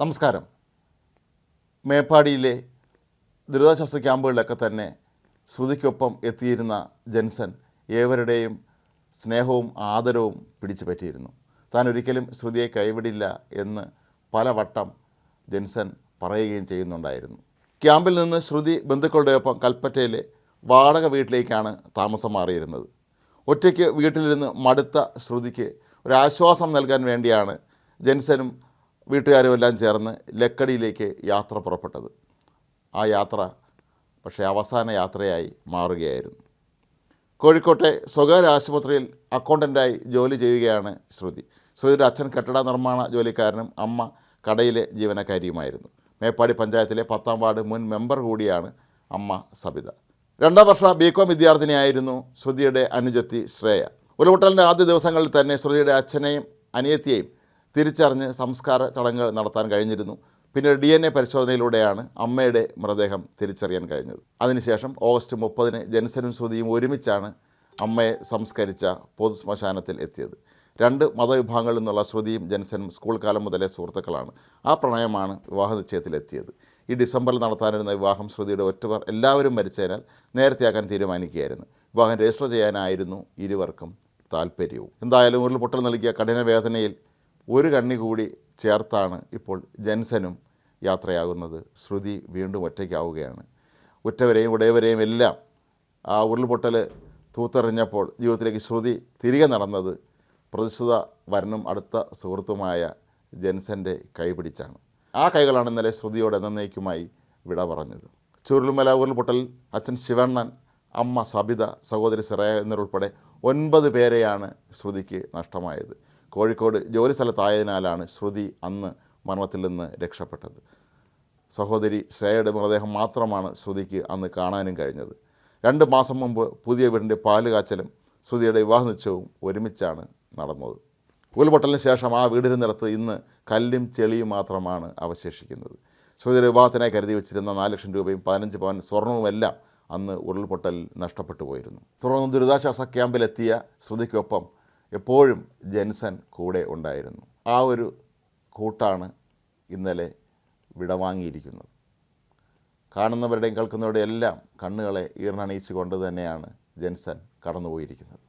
നമസ്കാരം. മേപ്പാടിയിലെ ദുരിതാശ്വാസ ക്യാമ്പുകളിലൊക്കെ തന്നെ ശ്രുതിക്കൊപ്പം എത്തിയിരുന്ന ജെൻസൺ ഏവരുടെയും സ്നേഹവും ആദരവും പിടിച്ചു പറ്റിയിരുന്നു. താൻ ഒരിക്കലും ശ്രുതിയെ കൈവിടില്ല എന്ന് പലവട്ടം ജെൻസൻ പറയുകയും ചെയ്യുന്നുണ്ടായിരുന്നു. ക്യാമ്പിൽ നിന്ന് ശ്രുതി ബന്ധുക്കളുടെ ഒപ്പം കൽപ്പറ്റയിലെ വാടക വീട്ടിലേക്കാണ് താമസം മാറിയിരുന്നത്. ഒറ്റയ്ക്ക് വീട്ടിലിരുന്ന് മടുത്ത ശ്രുതിക്ക് ഒരാശ്വാസം നൽകാൻ വേണ്ടിയാണ് ജെൻസനും വീട്ടുകാരും എല്ലാം ചേർന്ന് ലക്കടിയിലേക്ക് യാത്ര പുറപ്പെട്ടത്. ആ യാത്ര പക്ഷേ അവസാന യാത്രയായി മാറുകയായിരുന്നു. കോഴിക്കോട്ടെ സ്വകാര്യ ആശുപത്രിയിൽ അക്കൗണ്ടന്റായി ജോലി ചെയ്യുകയാണ് ശ്രുതി. ശ്രുതിയുടെ അച്ഛൻ കെട്ടിട നിർമ്മാണ ജോലിക്കാരനും അമ്മ കടയിലെ ജീവനക്കാരിയുമായിരുന്നു. മേപ്പാടി പഞ്ചായത്തിലെ പത്താം വാർഡ് മുൻ മെമ്പർ കൂടിയാണ് അമ്മ സബിത. രണ്ടാം വർഷ ബി കോം വിദ്യാർത്ഥിനിയായിരുന്നു ശ്രുതിയുടെ അനുജത്തി ശ്രേയ. ഉരുൾപൊട്ടലിന്റെ ആദ്യ ദിവസങ്ങളിൽ തന്നെ ശ്രുതിയുടെ അച്ഛനെയും അനിയത്തിയെയും തിരിച്ചറിഞ്ഞ് സംസ്കാര ചടങ്ങുകൾ നടത്താൻ കഴിഞ്ഞിരുന്നു. പിന്നീട് ഡി എൻ എ പരിശോധനയിലൂടെയാണ് അമ്മയുടെ മൃതദേഹം തിരിച്ചറിയാൻ കഴിഞ്ഞത്. അതിനുശേഷം ഓഗസ്റ്റ് മുപ്പതിന് ജെൻസനും ശ്രുതിയും ഒരുമിച്ചാണ് അമ്മയെ സംസ്കരിച്ച പൊതു ശ്മശാനത്തിൽ എത്തിയത്. രണ്ട് മതവിഭാഗങ്ങളിൽ നിന്നുള്ള ശ്രുതിയും ജെൻസനും സ്കൂൾ കാലം മുതലേ സുഹൃത്തുക്കളാണ്. ആ പ്രണയമാണ് വിവാഹ നിശ്ചയത്തിലെത്തിയത് ഈ ഡിസംബറിൽ നടത്താനിരുന്ന വിവാഹം ശ്രുതിയുടെ ഒറ്റവർ എല്ലാവരും മരിച്ചതിനാൽ നേരത്തെയാക്കാൻ തീരുമാനിക്കുകയായിരുന്നു. വിവാഹം രജിസ്റ്റർ ചെയ്യാനായിരുന്നു ഇരുവർക്കും താല്പര്യവും എന്തായാലും ഉരുൾപൊട്ടൽ നൽകിയ കഠിന വേദനയിൽ ഒരു കണ്ണി കൂടി ചേർത്താണ് ഇപ്പോൾ ജെൻസനും യാത്രയാകുന്നത്. ശ്രുതി വീണ്ടും ഒറ്റയ്ക്കാവുകയാണ്. ഉറ്റവരെയും ഉടയവരെയും എല്ലാം ആ ഉരുൾപൊട്ടൽ തൂത്തെറിഞ്ഞപ്പോൾ ജീവിതത്തിലേക്ക് ശ്രുതി തിരികെ നടന്നത് പ്രതിഷ്ഠിത വരനും അടുത്ത സുഹൃത്തുമായ ജെൻസന്റെ കൈപിടിച്ചാണ് ആ കൈകളാണ് ഇന്നലെ ശ്രുതിയോട് എന്നേക്കുമായി വിട പറഞ്ഞത്. ചുരുളുമല ഉരുൾപൊട്ടൽ അച്ഛൻ ശിവണ്ണൻ അമ്മ സബിത സഹോദരി സിറയ എന്നിവരുൾപ്പെടെ ഒൻപത് പേരെയാണ് ശ്രുതിക്ക് നഷ്ടമായത്. കോഴിക്കോട് ജോലി സ്ഥലത്തായതിനാലാണ് ശ്രുതി അന്ന് മരണത്തിൽ നിന്ന് രക്ഷപ്പെട്ടത്. സഹോദരി ശ്രേയയുടെ മൃതദേഹം മാത്രമാണ് ശ്രുതിക്ക് അന്ന് കാണാനും കഴിഞ്ഞത്. രണ്ട് മാസം മുമ്പ് പുതിയ വീടിന്റെ പാൽ കാച്ചലും ശ്രുതിയുടെ വിവാഹ നിശ്ചയവും ഒരുമിച്ചാണ് നടന്നത്. ഉരുൾപൊട്ടലിന് ശേഷം ആ വീടിരുന്നിടത്ത് ഇന്ന് കല്ലും ചെളിയും മാത്രമാണ് അവശേഷിക്കുന്നത്. ശ്രുതിയുടെ വിവാഹത്തിനായി കരുതി വെച്ചിരുന്ന നാല് ലക്ഷം രൂപയും പതിനഞ്ച് പവൻ സ്വർണവുമെല്ലാം അന്ന് ഉരുൾപൊട്ടലിൽ നഷ്ടപ്പെട്ടു പോയിരുന്നു. തുടർന്ന് ദുരിതാശ്വാസ ക്യാമ്പിലെത്തിയ ശ്രുതിക്കൊപ്പം എപ്പോഴും ജെൻസൻ കൂടെ ഉണ്ടായിരുന്നു. ആ ഒരു കൂട്ടാണ് ഇന്നലെ വിടവാങ്ങിയിരിക്കുന്നത്. കാണുന്നവരുടെയും കേൾക്കുന്നവരുടെയും എല്ലാം കണ്ണുകളെ ഈർണണിയിച്ചുകൊണ്ട് തന്നെയാണ് ജെൻസൻ കടന്നുപോയിരിക്കുന്നത്.